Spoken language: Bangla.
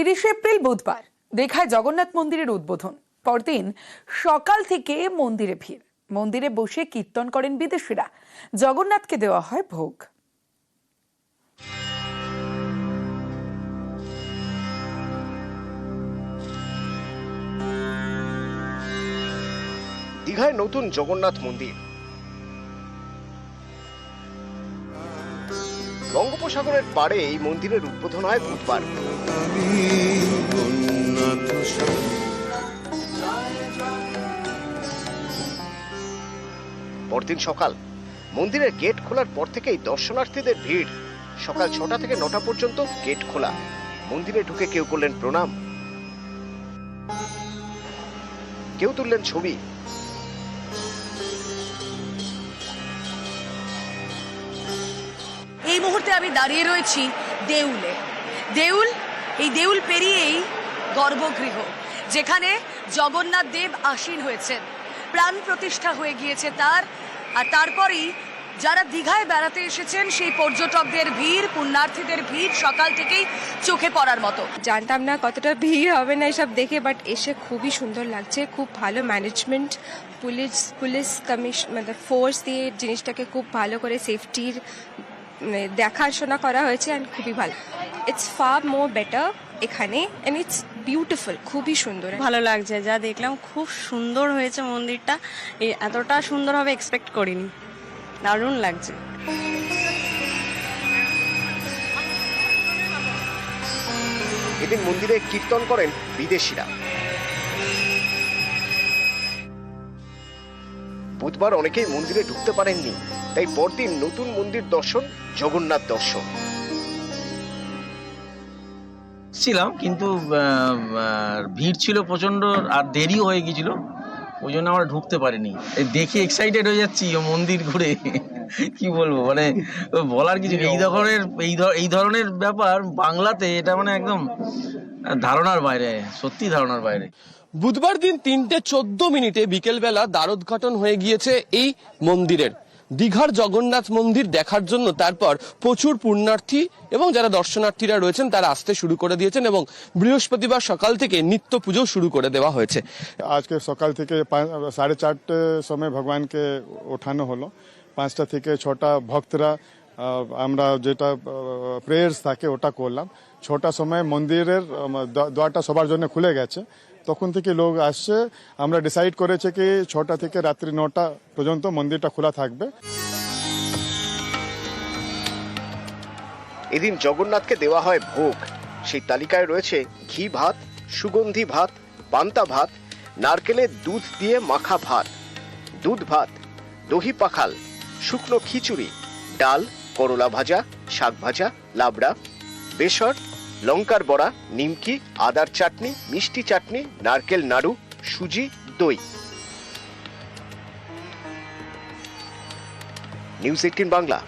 তিরিশে এপ্রিল বুধবার, দীঘায় জগন্নাথ মন্দিরের উদ্বোধন। পরদিন সকাল থেকে মন্দিরে ভিড়। মন্দিরে বসে কীর্তন করেন বিদেশিরা। জগন্নাথকে দেওয়া হয় ভোগ। দীঘায় নতুন জগন্নাথ মন্দির। বঙ্গোপসাগরের পাড়ে এই মন্দিরের উদ্বোধন হয় বুধবার। পরদিন সকাল, মন্দিরের গেট খোলার পর থেকেই দর্শনার্থীদের ভিড়। সকাল ছটা থেকে নটা পর্যন্ত গেট খোলা। মন্দিরে ঢুকে কেউ করলেন প্রণাম। কেউ তুললেন ছবি। এই মুহূর্তে আমি দাঁড়িয়ে রয়েছি দেউলে। দেউল, এই দেউল পেরিয়েই গর্ভগৃহ, যেখানে জগন্নাথ দেব আসীন হয়েছেন। প্রাণ প্রতিষ্ঠা হয়ে গিয়েছে তার, আর তারপরেই যারা দীঘায় বেড়াতে এসেছেন, সেই পর্যটকদের ভিড়, পুণ্যার্থীদের ভিড় সকাল থেকেই চোখে পড়ার মতো। জানতাম না কতটা ভিড় হবে না এসব দেখে বাট এসে খুবই সুন্দর লাগছে। খুব ভালো ম্যানেজমেন্ট পুলিশ পুলিশ কমিশন মানে ফোর্স দিয়ে জিনিসটাকে খুব ভালো করে সেফটির দেখাশোনা করা হয়েছে অ্যান্ড খুবই ভালো। ইটস ফার মোর বেটার এখানে অ্যান্ড ইটস বিউটিফুল খুবই সুন্দর। ভালো লাগছে যা দেখলাম খুব সুন্দর হয়েছে মন্দিরটা। এতটা সুন্দরভাবে এক্সপেক্ট করিনি। দারুণ লাগছে। এদিন মন্দিরে কীর্তন করেন বিদেশিরা। বুধবার অনেকেই মন্দিরে ঢুকতে পারেননি, তাই পরদিন নতুন মন্দির দর্শন, জগন্নাথ দর্শন। ছিলাম, কিন্তু ভিড় ছিল প্রচণ্ড আর দেরিও হয়ে গিয়েছিল, ওই জন্য আমরা ঢুকতে পারিনি। দেখে এক্সাইটেড হয়ে যাচ্ছি মন্দির ঘুরে। কি বলব মানে বলার কিছু এই ধরনের, এই এই ধরনের ব্যাপার বাংলাতে, এটা মানে একদম ধারণার বাইরে, সত্যি ধারণার বাইরে। বুধবার দিন তিনটে চোদ্দ মিনিটে বিকেলবেলা দ্বারোদ্ঘাটন হয়ে গিয়েছে এই মন্দিরের। দীঘার জগন্নাথ মন্দির দেখার জন্য তারপর প্রচুর পুণ্যার্থী এবং যারা দর্শনার্থীরা রয়েছেন তারা আসতে শুরু করে দিয়েছেন এবং বৃহস্পতিবার সকাল থেকে নিত্য পুজো শুরু করে দেওয়া হয়েছে। আজকে সকাল থেকে সাড়ে চারটে সময় ভগবানকে ওঠানো হলো। পাঁচটা থেকে ছটা ভক্তরা আমরা যেটা প্রেয়ার্স থাকে ওটা করলাম। ছটা সময় মন্দিরের দ্বারটা সবার জন্য খুলে গেছে। তখন থেকে লোক আসছে। আমরা ডিসাইড করেছে কি ছটা থেকে রাত্রি নটা পর্যন্ত মন্দিরটা খোলা থাকবে। এদিন জগন্নাথকে দেওয়া হয় ভোগ। সেই তালিকায় রয়েছে ঘি ভাত, সুগন্ধি ভাত, পান্তা ভাত, নারকেলে দুধ দিয়ে মাখা ভাত, দুধ ভাত, দহি পাখাল, শুকনো খিচুড়ি, ডাল, করলা ভাজা, শাক ভাজা, লাবড়া, বেসর লঙ্কার বড়া নিমকি আদার চাটনি মিষ্টি চাটনি নারকেল নাড়ু সুজি দই। News eighteen Bangla.